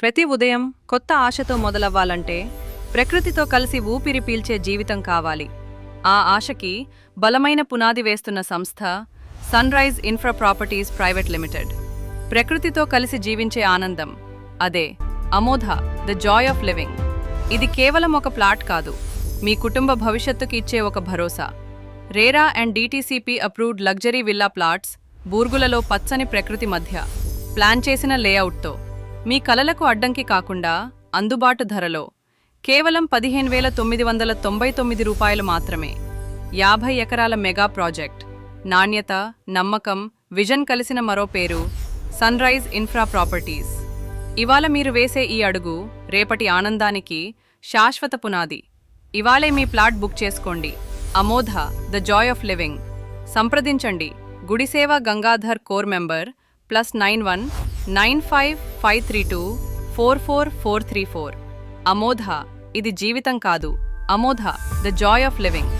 ప్రతి ఉదయం కొత్త ఆశతో మొదలవ్వాలంటే ప్రకృతితో కలిసి ఊపిరి పీల్చే జీవితం కావాలి. ఆ ఆశకి బలమైన పునాది వేస్తున్న సంస్థ Sunrise Infra Properties Private Limited ప్రకృతితో కలిసి జీవించే ఆనందం. అదే Amodha the joy of living ఇది కేవలం ఒక ప్లాట్ కాదు. మీ కుటుంబ భవిష్యత్తుకి ఇచ్చే ఒక భరోసా. RERA and DTCP approved luxury villa plots బూర్గులలో పచ్చని ప్రకృతి మధ్య. ప్లాన్ చేసిన లేఅవుట్తో. మీ కలలకు అడ్డంకి కాకుండా అందుబాటు ధరలో కేవలం పదిహేను వేల తొమ్మిది వందల తొంభై తొమ్మిది రూపాయలు మాత్రమే. యాభై ఎకరాల మెగా ప్రాజెక్ట్ నాణ్యత నమ్మకం విజన్ కలిసిన మరో పేరు సన్రైజ్ ఇన్ఫ్రా ప్రాపర్టీస్. ఇవాళ మీరు వేసే ఈ అడుగు రేపటి ఆనందానికి శాశ్వత పునాది. ఇవాళే మీ ప్లాట్ బుక్ చేసుకోండి. Amodha the joy of living. సంప్రదించండి. Gudiseva Gangadhar core member plus nine one nine five five three two four four four three four. Amodha ఇది జీవితం కాదు. Amodha the joy of living.